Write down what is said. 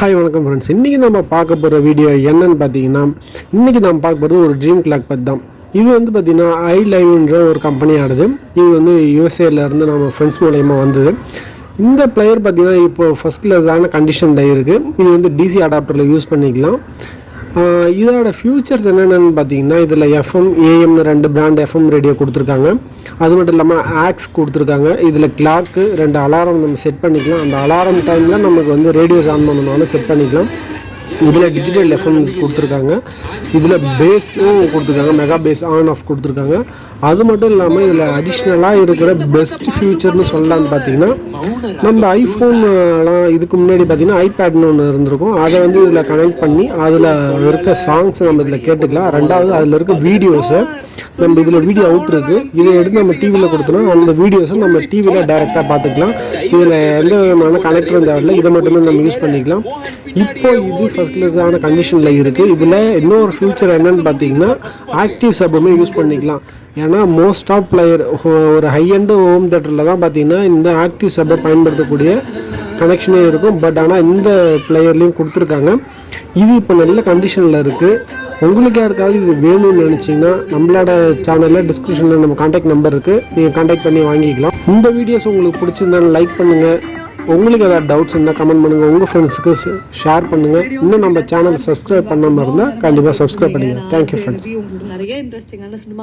Hi வணக்கம் friends இன்றைக்கி நம்ம பார்க்க போகிற வீடியோ என்னன்னு பார்த்தீங்கன்னா இன்றைக்கி நம்ம பார்க்க போகிறது ஒரு ட்ரீம் கிளாக் பற்றி தான். இது வந்து பார்த்திங்கன்னா ஐ லைவ்ன்ற ஒரு கம்பெனி ஆடுது இது வந்து யூஎஸ்ஏலேருந்து இருந்து நம்ம ஃப்ரெண்ட்ஸ் மூலயமா வந்தது. இந்த பிளேயர் பார்த்திங்கன்னா இப்போ ஃபஸ்ட் கிளாஸான கண்டிஷனில் இருக்குது இது வந்து டிசி அடாப்டரில் யூஸ் பண்ணிக்கலாம். இதோட ஃபியூச்சர்ஸ் என்னென்னு பார்த்தீங்கன்னா இதில் எஃப்எம் ஏஎம்னு ரெண்டு பிராண்ட் எஃப்எம் ரேடியோ கொடுத்துருக்காங்க. அது மட்டும் இல்லாமல் ஆக்ஸ் கொடுத்துருக்காங்க. இதில் கிளாக்கு ரெண்டு அலாரம் நம்ம செட் பண்ணிக்கலாம். அந்த அலாரம் டைமில் நமக்கு வந்து ரேடியோஸ் ஆன் பண்ணணும்னாலும் செட் பண்ணிக்கலாம். இதில் டிஜிட்டல் எஃப்எம்ஸ் கொடுத்துருக்காங்க. இதில் பேஸும் கொடுத்துருக்காங்க. மெகா பேஸ் ஆன் ஆஃப் கொடுத்துருக்காங்க. அது மட்டும் இல்லாமல் இதில் அடிஷ்னலாக இருக்கிற பெஸ்ட் ஃபியூச்சர்னு சொல்லலான்னு பார்த்தீங்கன்னா நம்ம ஐஃபோன்லாம் இதுக்கு முன்னாடி பார்த்தீங்கன்னா ஐபேட்னு ஒன்று இருந்திருக்கும். அதை வந்து இதில் கனெக்ட் பண்ணி அதில் இருக்க சாங்ஸ் நம்ம இதில் கேட்டுக்கலாம். ரெண்டாவது அதில் இருக்க வீடியோஸை நம்ம இதில் வீடியோ அவுட் இருக்கு. இதை எடுத்து நம்ம டிவியில் கொடுத்தோம்னா அந்த வீடியோஸை நம்ம டிவியில் டைரெக்டாக பார்த்துக்கலாம். இதில் எந்த விதமான கனெக்டரும் தேவையில்லை இதை மட்டுமே நம்ம யூஸ் பண்ணிக்கலாம். இப்போ இது ஃபர்ஸ்ட் கிளாஸான கண்டிஷனில் இருக்குது இதில் இன்னொரு ஃபியூச்சர் என்னன்னு பார்த்தீங்கன்னா ஆக்டிவ் சப்புமே யூஸ் பண்ணிக்கலாம். ஏன்னா மோஸ்ட் ஆஃப் பிளேயர் ஒரு ஹை அண்டு ஹோம் தேட்டரில் தான் பார்த்தீங்கன்னா இந்த ஆக்டிவ் சப்பை பயன்படுத்தக்கூடிய கனெக்ஷனே இருக்கும். பட் ஆனால் இந்த பிளேயர்லேயும் கொடுத்துருக்காங்க. இது இப்போ நல்ல கண்டிஷனில் இருக்குது உங்களுக்கு யாருக்காவது இது வேணும்னு நினச்சிங்கன்னா நம்மளோட சேனலில் டிஸ்கிரிப்ஷனில் நம்ம காண்டாக்ட் நம்பர் இருக்குது நீங்கள் காண்டாக்ட் பண்ணி வாங்கிக்கலாம். இந்த வீடியோஸ் உங்களுக்கு பிடிச்சிருந்தாலும் லைக் பண்ணுங்கள் உங்களுக்கு ஏதாவது டவுட்ஸ் இருந்தால் கமெண்ட் பண்ணுங்கள் உங்கள் ஃப்ரெண்ட்ஸுக்கு ஷேர் பண்ணுங்கள் இன்னும் நம்ம சேனலை சப்ஸ்கிரைப் பண்ணாமல் இருந்தால் கண்டிப்பாக சப்ஸ்கிரைப் பண்ணுங்கள் தேங்க்யூ ஃப்ரெண்ட்ஸ் உங்களுக்கு நிறைய இன்ட்ரெஸ்டிங்கான சினிமா